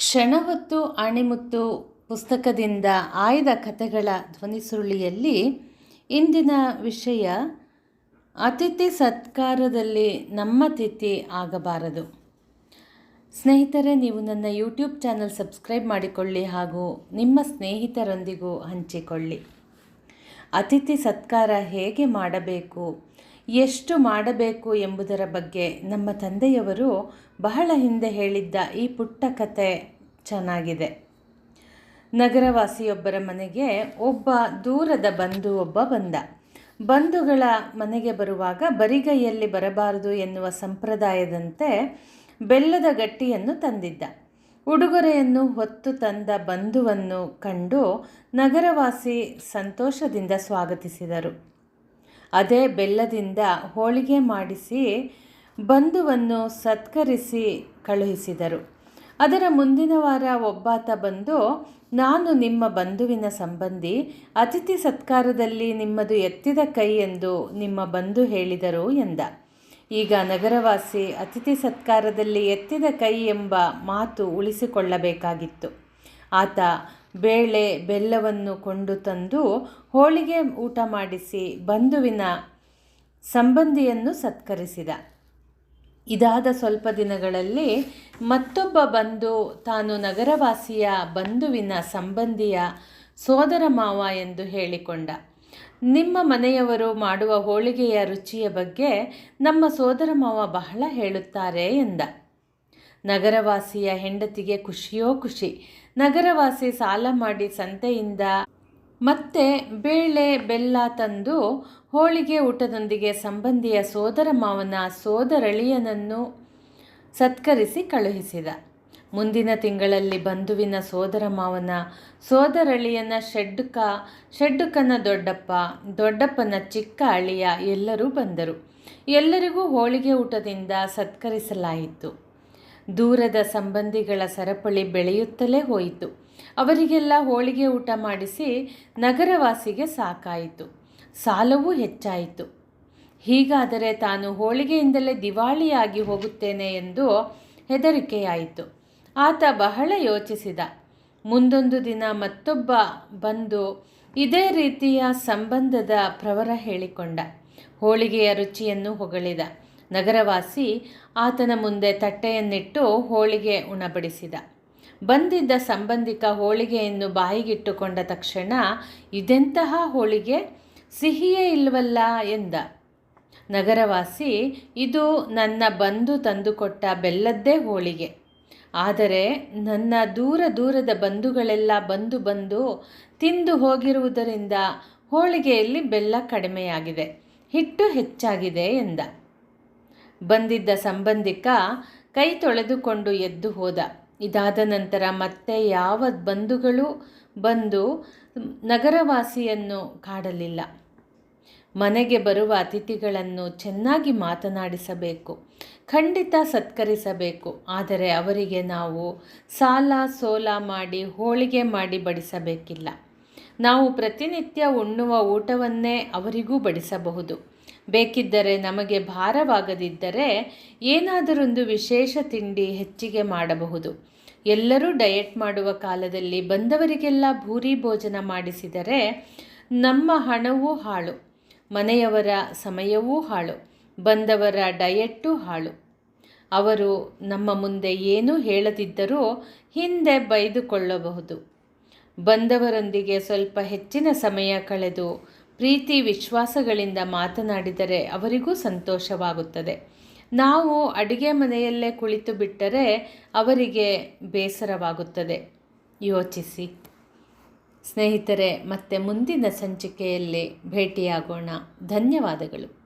ಕ್ಷಣ ಹೊತ್ತು ಅಣಿಮುತ್ತು ಪುಸ್ತಕದಿಂದ ಆಯ್ದ ಕಥೆಗಳ ಧ್ವನಿಸುರುಳಿಯಲ್ಲಿ ಇಂದಿನ ವಿಷಯ ಅತಿಥಿ ಸತ್ಕಾರದಲ್ಲಿ ನಮ್ಮ ತಿಥಿ ಆಗಬಾರದು. ಸ್ನೇಹಿತರೆ, ನೀವು ನನ್ನ ಯೂಟ್ಯೂಬ್ ಚಾನಲ್ ಸಬ್ಸ್ಕ್ರೈಬ್ ಮಾಡಿಕೊಳ್ಳಿ ಹಾಗೂ ನಿಮ್ಮ ಸ್ನೇಹಿತರೊಂದಿಗೂ ಹಂಚಿಕೊಳ್ಳಿ. ಅತಿಥಿ ಸತ್ಕಾರ ಹೇಗೆ ಮಾಡಬೇಕು? ಎಷ್ಟು ಮಾಡಬೇಕು ಎಂಬುದರ ಬಗ್ಗೆ ನಮ್ಮ ತಂದೆಯವರು ಬಹಳ ಹಿಂದೆ ಹೇಳಿದ್ದ ಈ ಪುಟ್ಟ ಕತೆ ಚೆನ್ನಾಗಿದೆ. ನಗರವಾಸಿಯೊಬ್ಬರ ಮನೆಗೆ ಒಬ್ಬ ದೂರದ ಬಂಧು ಒಬ್ಬ ಬಂದ. ಬಂಧುಗಳ ಮನೆಗೆ ಬರುವಾಗ ಬರಿಗೈಯಲ್ಲಿ ಬರಬಾರದು ಎನ್ನುವ ಸಂಪ್ರದಾಯದಂತೆ ಬೆಲ್ಲದ ಗಟ್ಟಿಯನ್ನು ತಂದಿದ್ದ. ಉಡುಗೊರೆಯನ್ನು ಹೊತ್ತು ತಂದ ಬಂಧುವನ್ನು ಕಂಡು ನಗರವಾಸಿ ಸಂತೋಷದಿಂದ ಸ್ವಾಗತಿಸಿದರು. ಅದೇ ಬೆಲ್ಲದಿಂದ ಹೋಳಿಗೆ ಮಾಡಿಸಿ ಬಂಧುವನ್ನು ಸತ್ಕರಿಸಿ ಕಳುಹಿಸಿದರು. ಅದರ ಮುಂದಿನ ವಾರ ಒಬ್ಬಾತ ಬಂದು, ನಾನು ನಿಮ್ಮ ಬಂಧುವಿನ ಸಂಬಂಧಿ, ಅತಿಥಿ ಸತ್ಕಾರದಲ್ಲಿ ನಿಮ್ಮದು ಎತ್ತಿದ ಕೈ ಎಂದು ನಿಮ್ಮ ಬಂಧು ಹೇಳಿದರು ಎಂದ. ಈಗ ನಗರವಾಸಿ ಅತಿಥಿ ಸತ್ಕಾರದಲ್ಲಿ ಎತ್ತಿದ ಕೈ ಎಂಬ ಮಾತು ಉಳಿಸಿಕೊಳ್ಳಬೇಕಾಗಿತ್ತು. ಆತ ಬೇಳೆ, ಬೆಲ್ಲವನ್ನು ಕೊಂಡು ತಂದು ಹೋಳಿಗೆ ಊಟ ಮಾಡಿಸಿ ಬಂಧುವಿನ ಸಂಬಂಧಿಯನ್ನು ಸತ್ಕರಿಸಿದ. ಇದಾದ ಸ್ವಲ್ಪ ದಿನಗಳಲ್ಲಿ ಮತ್ತೊಬ್ಬ ಬಂಧು ತಾನು ನಗರವಾಸಿಯ ಬಂಧುವಿನ ಸಂಬಂಧಿಯ ಸೋದರ ಮಾವ ಎಂದು ಹೇಳಿಕೊಂಡ. ನಿಮ್ಮ ಮನೆಯವರು ಮಾಡುವ ಹೋಳಿಗೆಯ ರುಚಿಯ ಬಗ್ಗೆ ನಮ್ಮ ಸೋದರ ಮಾವ ಬಹಳ ಹೇಳುತ್ತಾರೆ ಎಂದ. ನಗರವಾಸಿಯ ಹೆಂಡತಿಗೆ ಖುಷಿಯೋ ಖುಷಿ. ನಗರವಾಸಿ ಸಾಲ ಮಾಡಿ ಸಂತೆಯಿಂದ ಮತ್ತೆ ಬೇಳೆ, ಬೆಲ್ಲ ತಂದು ಹೋಳಿಗೆ ಊಟದೊಂದಿಗೆ ಸಂಬಂಧಿಯ ಸೋದರ ಮಾವನ ಸೋದರಳಿಯನನ್ನು ಸತ್ಕರಿಸಿ ಕಳುಹಿಸಿದ. ಮುಂದಿನ ತಿಂಗಳಲ್ಲಿ ಬಂಧುವಿನ ಸೋದರ ಮಾವನ ಸೋದರಳಿಯನ ಷಡ್ಡುಕ ಷಡ್ಡುಕನ ದೊಡ್ಡಪ್ಪ, ದೊಡ್ಡಪ್ಪನ ಚಿಕ್ಕ ಅಳಿಯ ಎಲ್ಲರೂ ಬಂದರು. ಎಲ್ಲರಿಗೂ ಹೋಳಿಗೆ ಊಟದಿಂದ ಸತ್ಕರಿಸಲಾಯಿತು. ದೂರದ ಸಂಬಂಧಿಗಳ ಸರಪಳಿ ಬೆಳೆಯುತ್ತಲೇ ಹೋಯಿತು. ಅವರಿಗೆಲ್ಲ ಹೋಳಿಗೆ ಊಟ ಮಾಡಿಸಿ ನಗರವಾಸಿಗೆ ಸಾಕಾಯಿತು. ಸಾಲವೂ ಹೆಚ್ಚಾಯಿತು. ಹೀಗಾದರೆ ತಾನು ಹೋಳಿಗೆಯಿಂದಲೇ ದಿವಾಳಿಯಾಗಿ ಹೋಗುತ್ತೇನೆ ಎಂದು ಹೆದರಿಕೆಯಾಯಿತು. ಆತ ಬಹಳ ಯೋಚಿಸಿದ. ಮುಂದೊಂದು ದಿನ ಮತ್ತೊಬ್ಬ ಬಂದು ಇದೇ ರೀತಿಯ ಸಂಬಂಧದ ಪ್ರವರ ಹೇಳಿಕೊಂಡ. ಹೋಳಿಗೆಯ ರುಚಿಯನ್ನು ಹೊಗಳಿದ. ನಗರವಾಸಿ ಆತನ ಮುಂದೆ ತಟ್ಟೆಯನ್ನಿಟ್ಟು ಹೋಳಿಗೆ ಉಣಬಡಿಸಿದ. ಬಂದಿದ್ದ ಸಂಬಂಧಿಕ ಹೋಳಿಗೆಯನ್ನು ಬಾಯಿಗಿಟ್ಟುಕೊಂಡ ತಕ್ಷಣ, ಇದೆಂತಹ ಹೋಳಿಗೆ? ಸಿಹಿಯೇ ಇಲ್ವಲ್ಲ ಎಂದ. ನಗರವಾಸಿ, ಇದು ನನ್ನ ಬಂಧು ತಂದುಕೊಟ್ಟ ಬೆಲ್ಲದ್ದೇ ಹೋಳಿಗೆ. ಆದರೆ ನನ್ನ ದೂರ ದೂರದ ಬಂಧುಗಳೆಲ್ಲ ಬಂದು ಬಂದು ತಿಂದು ಹೋಗಿರುವುದರಿಂದ ಹೋಳಿಗೆಯಲ್ಲಿ ಬೆಲ್ಲ ಕಡಿಮೆಯಾಗಿದೆ, ಹಿಟ್ಟು ಹೆಚ್ಚಾಗಿದೆ ಎಂದ. ಬಂದಿದ್ದ ಸಂಬಂಧಿಕ ಕೈ ತೊಳೆದುಕೊಂಡು ಎದ್ದು ಹೋದ. ಇದಾದ ನಂತರ ಮತ್ತೆ ಯಾವ ಬಂಧುಗಳು ಬಂದು ನಗರವಾಸಿಯನ್ನು ಕಾಡಲಿಲ್ಲ. ಮನೆಗೆ ಬರುವ ಅತಿಥಿಗಳನ್ನು ಚೆನ್ನಾಗಿ ಮಾತನಾಡಿಸಬೇಕು, ಖಂಡಿತ ಸತ್ಕರಿಸಬೇಕು. ಆದರೆ ಅವರಿಗೆ ನಾವು ಸಾಲ ಸೋಲ ಮಾಡಿ ಹೋಳಿಗೆ ಮಾಡಿ ಬಡಿಸಬೇಕಿಲ್ಲ. ನಾವು ಪ್ರತಿನಿತ್ಯ ಉಣ್ಣುವ ಊಟವನ್ನೇ ಅವರಿಗೂ ಬಡಿಸಬಹುದು. ಬೇಕಿದ್ದರೆ ನಮಗೆ ಭಾರವಾಗದಿದ್ದರೆ ಏನಾದರೊಂದು ವಿಶೇಷ ತಿಂಡಿ ಹೆಚ್ಚಿಗೆ ಮಾಡಬಹುದು. ಎಲ್ಲರೂ ಡಯಟ್ ಮಾಡುವ ಕಾಲದಲ್ಲಿ ಬಂದವರಿಗೆಲ್ಲ ಭೂರಿ ಭೋಜನ ಮಾಡಿಸಿದರೆ ನಮ್ಮ ಹಣವೂ ಹಾಳು, ಮನೆಯವರ ಸಮಯವೂ ಹಾಳು, ಬಂದವರ ಡಯೆಟ್ಟು ಹಾಳು. ಅವರು ನಮ್ಮ ಮುಂದೆ ಏನು ಹೇಳದಿದ್ದರೂ ಹಿಂದೆ ಬೈದುಕೊಳ್ಳಬಹುದು. ಬಂದವರೊಂದಿಗೆ ಸ್ವಲ್ಪ ಹೆಚ್ಚಿನ ಸಮಯ ಕಳೆದು ಪ್ರೀತಿ ವಿಶ್ವಾಸಗಳಿಂದ ಮಾತನಾಡಿದರೆ ಅವರಿಗೂ ಸಂತೋಷವಾಗುತ್ತದೆ. ನಾವು ಅಡುಗೆ ಮನೆಯಲ್ಲೇ ಕುಳಿತು ಬಿಟ್ಟರೆ ಅವರಿಗೆ ಬೇಸರವಾಗುತ್ತದೆ. ಯೋಚಿಸಿ. ಸ್ನೇಹಿತರೆ, ಮತ್ತೆ ಮುಂದಿನ ಸಂಚಿಕೆಯಲ್ಲಿ ಭೇಟಿಯಾಗೋಣ. ಧನ್ಯವಾದಗಳು.